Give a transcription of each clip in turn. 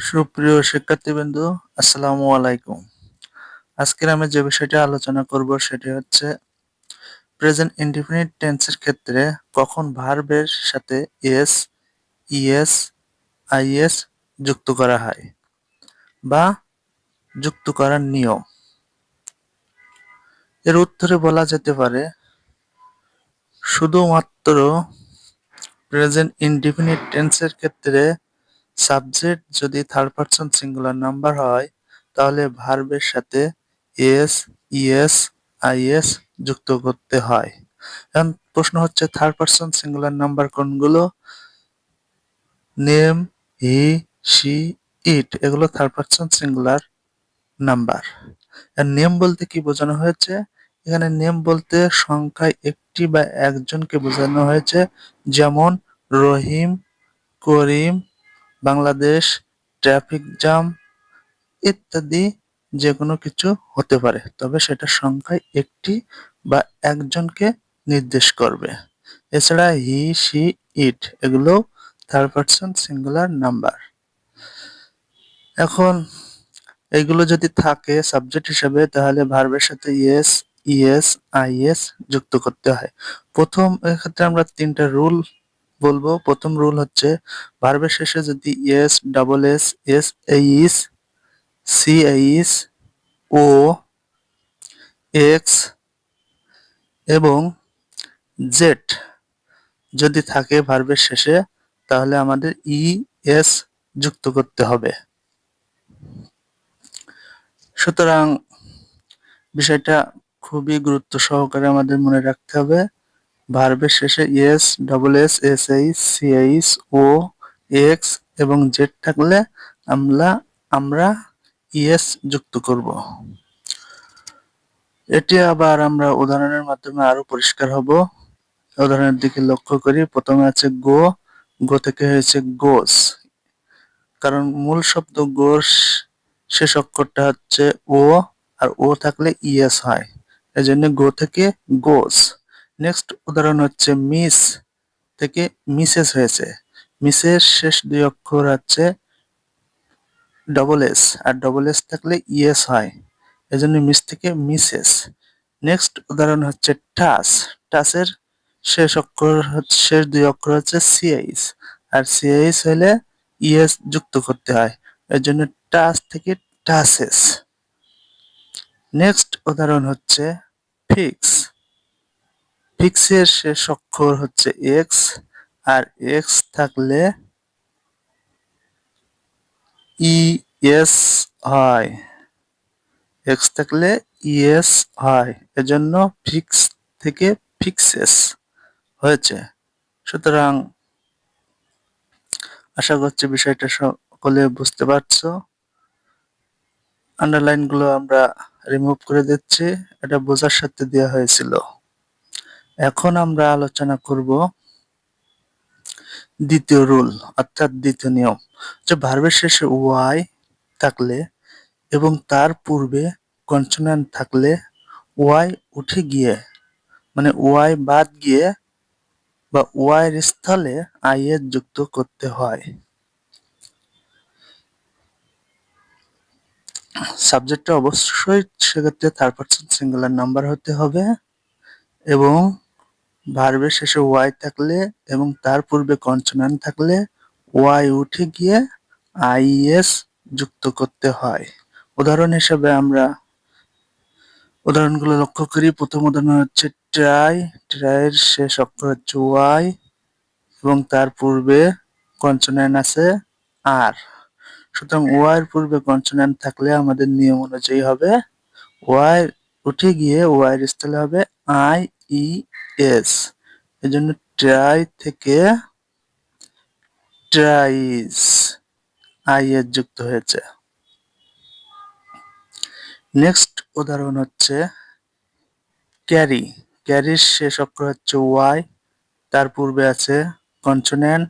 সুপ্রিয় শিক্ষার্থীবৃন্দ, আসসালামু আলাইকুম। আজকের আমি যে বিষয়টি আলোচনা করব সেটি হচ্ছে প্রেজেন্ট ইনডিফিনিট টেন্সের ক্ষেত্রে কখন ভার্বের সাথে এস ইএস আইএস যুক্ত করা হয় বা যুক্ত করার নিয়ম। এর উত্তরে বলা যেতে পারে, শুধুমাত্র প্রেজেন্ট ইনডিফিনিট টেন্সের ক্ষেত্রে সাবজেক্ট যদি থার্ড পারসন সিঙ্গুলার নাম্বার হয়, তাহলে ভার্বের সাথে এস ইএস আইএস যুক্ত করতে হয়। এখন প্রশ্ন হচ্ছে থার্ড পারসন সিঙ্গুলার নাম্বার কোনগুলো? নেম হি সি ইট এগুলো third person singular number name বলতে কি বোঝানো হয়েছে? এখানে নেম বলতে সংখ্যায় একটি বা একজনকে বোঝানো হয়েছে, যেমন রহিম, করিম বাংলাদেশ ট্রাফিক জ্যাম ইত্যাদি যে কোনো কিছু হতে পারে। তবে সেটা সংখ্যায় একটি বা একজনকে নির্দেশ করবে। এছাড়া হি সি ইট এগুলো থার্ড পার্সন সিঙ্গুলার নাম্বার এখন এগুলো যদি থাকে সাবজেক্ট হিসেবে, তাহলে ভার্বের সাথে ইয়েস ইএস আইএস যুক্ত করতে হয়। প্রথম এক্ষেত্রে আমরা তিনটা রুল বলব, প্রথম রুল হচ্ছে ভার্বের শেষে যদি S double S S H C H O X এবং জেড যদি থাকে ভার্বের শেষে, তাহলে আমাদের ই এস যুক্ত করতে হবে। সুতরাং বিষয়টা খুবই গুরুত্ব সহকারে আমাদের মনে রাখতে হবে। ভার্বের শেষে S double S S H C H O X এবং জেড থাকলে আমরা আমরা ইএস যুক্ত করব। এটি আবার আমরা উদাহরণের মাধ্যমে আরও পরিষ্কার হব। উদাহরণের দিকে লক্ষ্য করি। প্রথমে আছে গো। গো থেকে হয়েছে গোস। কারণ মূল শব্দ গোস, শেষ অক্ষরটা হচ্ছে ও, আর ও থাকলে ইএস হয়। এজন্য গো থেকে গোস। নেক্সট উদাহরণ হচ্ছে মিস থেকে মিসেস হয়েছে। মিসের শেষ দুই অক্ষর হচ্ছে ডবল এস আর ডবল এস থাকলে ইএস হয়। এজন্য মিস থেকে মিসেস নেক্সট উদাহরণ হচ্ছে টাস টাসের শেষ অক্ষর শেষ দুই অক্ষর হচ্ছে সিআইস আর সিআইস হলে ইএস যুক্ত করতে হয়। এর জন্য টাস থেকে টাসেস নেক্সট উদাহরণ হচ্ছে ফিক্স ফিক্সের শেষ অক্ষর হচ্ছে এক্স আর এক্স থাকলে ই এস হয় এক্স থাকলে ইএস হয় এজন্য ফিক্স থেকে ফিক্সেস হয়েছে। সুতরাং আশা করছি বিষয়টা সকলে বুঝতে পারছ। আন্ডারলাইনগুলো আমরা রিমুভ করে দিচ্ছি। এটা বোঝার সাথে দেওয়া হয়েছিল। এখন আমরা আলোচনা করব দ্বিতীয় রুল, অর্থাৎ দ্বিতীয় নিয়ম, যে ভার্বের শেষে ওয়াই থাকলে এবং তার পূর্বে কনসোনান্ট থাকলে ওয়াই উঠে গিয়ে মানে ওয়াই বাদ গিয়ে বা ওয়াইয়ের স্থলে আই এর যুক্ত করতে হয়। সাবজেক্টটা অবশ্যই সেক্ষেত্রে থার্ড পার্সন সিঙ্গুলার নাম্বার হতে হবে এবং ভার্বের শেষে ওয়াই থাকলে এবং তার পূর্বে কনসোনান্ট থাকলে ওয়াই উঠে গিয়ে আইএস যুক্ত করতে হয়। উদাহরণ হিসেবে আমরা উদাহরণগুলো লক্ষ্য করি। প্রথম উদাহরণ হচ্ছে ট্রাই ট্রাইয়ের শেষ অক্ষর হচ্ছে ওয়াই এবং তার পূর্বে কনসোনেন্ট আছে আর। সুতরাং ওয়াইয়ের পূর্বে কনসোনেন্ট থাকলে আমাদের নিয়ম অনুযায়ী হবে ওয়াই উঠে গিয়ে ওয়াইয়ের স্থলে হবে আই, ই এস। এজন্য ট্রাই থেকে ট্রাইস আই এর যুক্ত হয়েছে। নেক্সট উদাহরণ হচ্ছে ক্যারি ক্যারির শেষ অক্ষর হচ্ছে ওয়াই তার পূর্বে আছে কনসোনেন্ট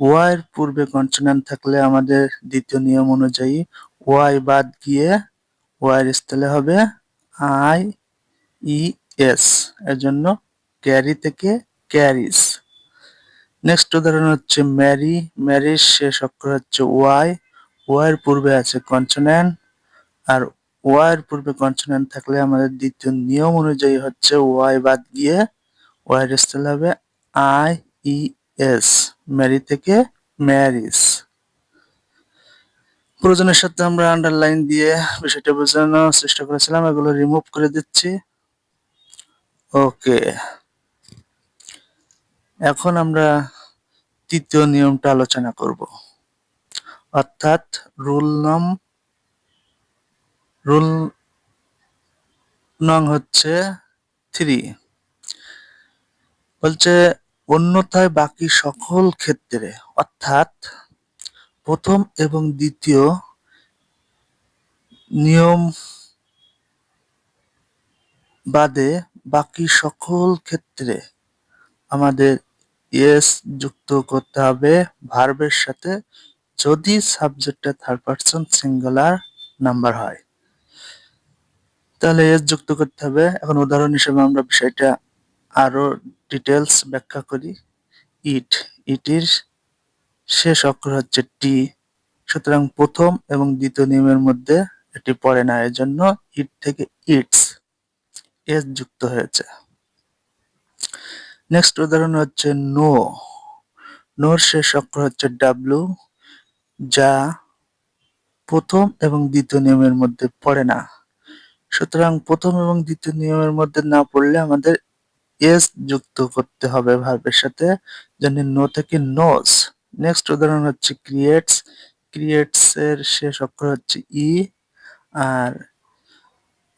ওয়াইয়ের পূর্বে কনসোনেন্ট থাকলে আমাদের দ্বিতীয় নিয়ম অনুযায়ী ওয়াই বাদ গিয়ে ওয়াইয়ের স্থলে হবে আই ই এস এর জন্য ক্যারি থেকে ক্যারিস নেক্সট উদাহরণ হচ্ছে ম্যারি ম্যারির শেষ অক্ষর হচ্ছে ওয়াই ওয়াইয়ের পূর্বে আছে কনসোনেন্ট আর ওয়াইয়ের পূর্বে কনসোনেন্ট থাকলে আমাদের দ্বিতীয় নিয়ম অনুযায়ী হচ্ছে ওয়াই বাদ গিয়ে ওয়াইয়ের স্টাইল হবে আই ই এস ম্যারি থেকে ম্যারিস প্রয়োজনের সাথে আমরা আন্ডারলাইন দিয়ে বিষয়টা বোঝানোর চেষ্টা করেছিলাম। এগুলো রিমুভ করে দিচ্ছি। ওকে। এখন আমরা তৃতীয় নিয়মটা আলোচনা করব। অর্থাৎ রুল নম রুল নং হচ্ছে থ্রি। বলছে, অন্যথায় বাকি সকল ক্ষেত্রে, অর্থাৎ প্রথম এবং দ্বিতীয় নিয়ম বাদে বাকি সকল ক্ষেত্রে আমাদের এস যুক্ত করতে হবে ভার্বের সাথে যদি সাবজেক্টটা থার্ড পারসন সিঙ্গুলার নাম্বার হয়। তাহলে এস যুক্ত করতে হবে। এখন উদাহরণ হিসেবে আমরা বিষয়টা আরও ডিটেলস ব্যাখ্যা করি। ইট ইটির শেষ অক্ষর হচ্ছে টি সুতরাং প্রথম এবং দ্বিতীয় নিয়মের মধ্যে এটি পড়ে না, এজন্য ইট থেকে ইটস এস যুক্ত হয়েছে। নেক্সট উদাহরণ হচ্ছে নো নোর শেষ অক্ষর হচ্ছে ডাব্লু যা প্রথম এবং দ্বিতীয় নিয়মের মধ্যে পড়ে না। সুতরাং প্রথম এবং দ্বিতীয় নিয়মের মধ্যে না পড়লে আমাদের এস যুক্ত করতে হবে ভার্বের সাথে, যেন নো থেকে নোস নেক্সট উদাহরণ হচ্ছে ক্রিয়েটস ক্রিয়েটস এর শেষ অক্ষর হচ্ছে ই আর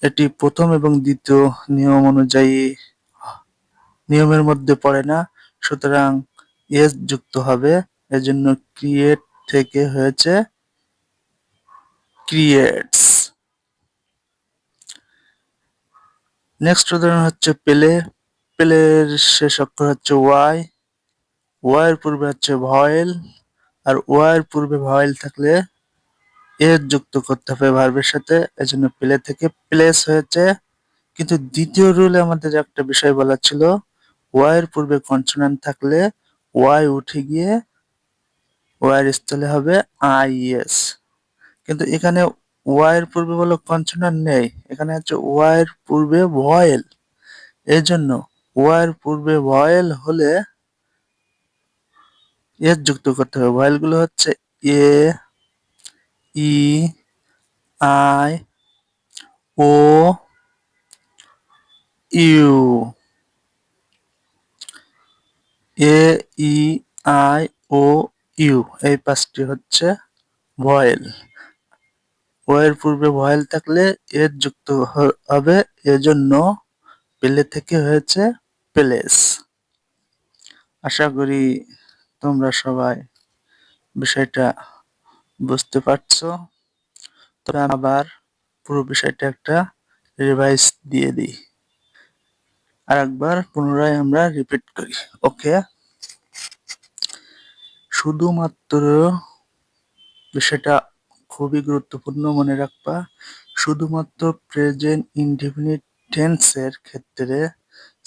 এটি প্রথম এবং দ্বিতীয় নিয়ম অনুযায়ী নিয়মের মধ্যে পড়ে না। সুতরাং এস যুক্ত হবে। এজন্য ক্রিয়েট থেকে হয়েছে ক্রিয়েটস নেক্সট উদাহরণ হচ্ছে পেলে পেলের শেষ অক্ষর হচ্ছে ওয়াই ওয়াইয়ের পূর্বে হচ্ছে ভয়েল আর ওয়াইয়ের পূর্বে ভয়েল থাকলে এর যুক্ত করতে হবে ভার্বের সাথে, এজন্য প্লে থেকে প্লেস হয়েছে। কিন্তু দ্বিতীয় রুলে আমাদের একটা বিষয় বলা ছিল ওয়াইয়ের পূর্বে কনসোনান্ট থাকলে ওয়াই উঠে গিয়ে ওয়াইয়ের স্থলে হবে আইএস কিন্তু এখানে ওয়াইয়ের পূর্বে বলো কনসোনান্ট নেই, এখানে হচ্ছে ওয়াইয়ের পূর্বে ভয়েল এই জন্য ওয়াইয়ের পূর্বে ভয়েল হলে এস যুক্ত করতে হবে। ভয়েলগুলো হচ্ছে A E I O U A E I O U এই পাঁচটি হচ্ছে ভয়েল। ও এর পূর্বে ভয়েল থাকলে এর যুক্ত হবে, এজন্য পেলে থেকে হয়েছে প্লেস। আশা করি তোমরা সবাই বিষয়টা বুঝতে পারছ? তো আবার পুরো বিষয়টা একটা রিভাইজ দিয়ে দিই। আর একবার পুনরায় আমরা রিপিট করি ওকে শুধুমাত্র বিষয়টা খুবই গুরুত্বপূর্ণ মনে রাখবা, শুধুমাত্র প্রেজেন্ট ইনডিফিনিট টেন্সের ক্ষেত্রে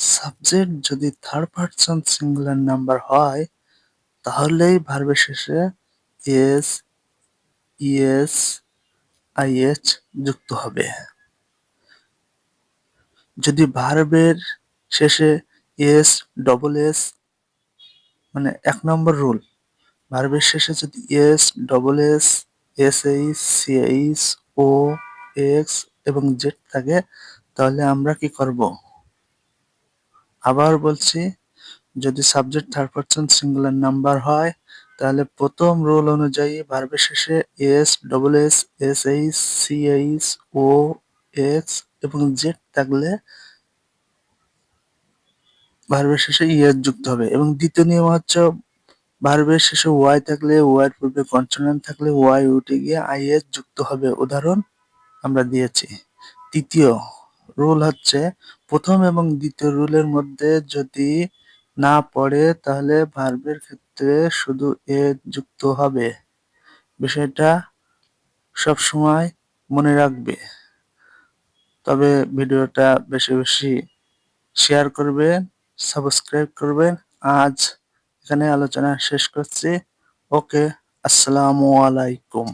সাবজেক্ট যদি থার্ড পারসন সিঙ্গুলার নাম্বার হয়, তাহলেই ভার্বের শেষে এস ইএস আইএচ যুক্ত হবে। যদি ভার্বের শেষে এস ডবল এস মানে এক নম্বর রুল, ভার্বের শেষে যদি S double S S H C H O, X এবং জেড থাকে, তাহলে আমরা কি করব? আবার বলছি, যদি subject third person singular number হয় তাহলে প্রথম রুল অনুযায়ী ভার্বের শেষে S double S S H, C H, O X এবং জেড থাকলে ভার্বের শেষে ইএস যুক্ত হবে। এবং দ্বিতীয় নিয়ম হচ্ছে ভার্বের শেষে ওয়াই থাকলে ওয়াই এর পূর্বে কনসোনেন্ট থাকলে ওয়াই উঠে গিয়ে আই আইএস যুক্ত হবে। উদাহরণ আমরা দিয়েছি। তৃতীয় রুল হচ্ছে প্রথম এবং দ্বিতীয় রুলের মধ্যে যদি না পড়ে তাহলে ভার্বের ক্ষেত্রে শুধু এ যুক্ত হবে। বিষয়টা সব সময় মনে রাখবে। তবে ভিডিওটা বেশি বেশি শেয়ার করবেন, সাবস্ক্রাইব করবেন। আজ এখানে আলোচনা শেষ করছি। ওকে, আসসালামু আলাইকুম।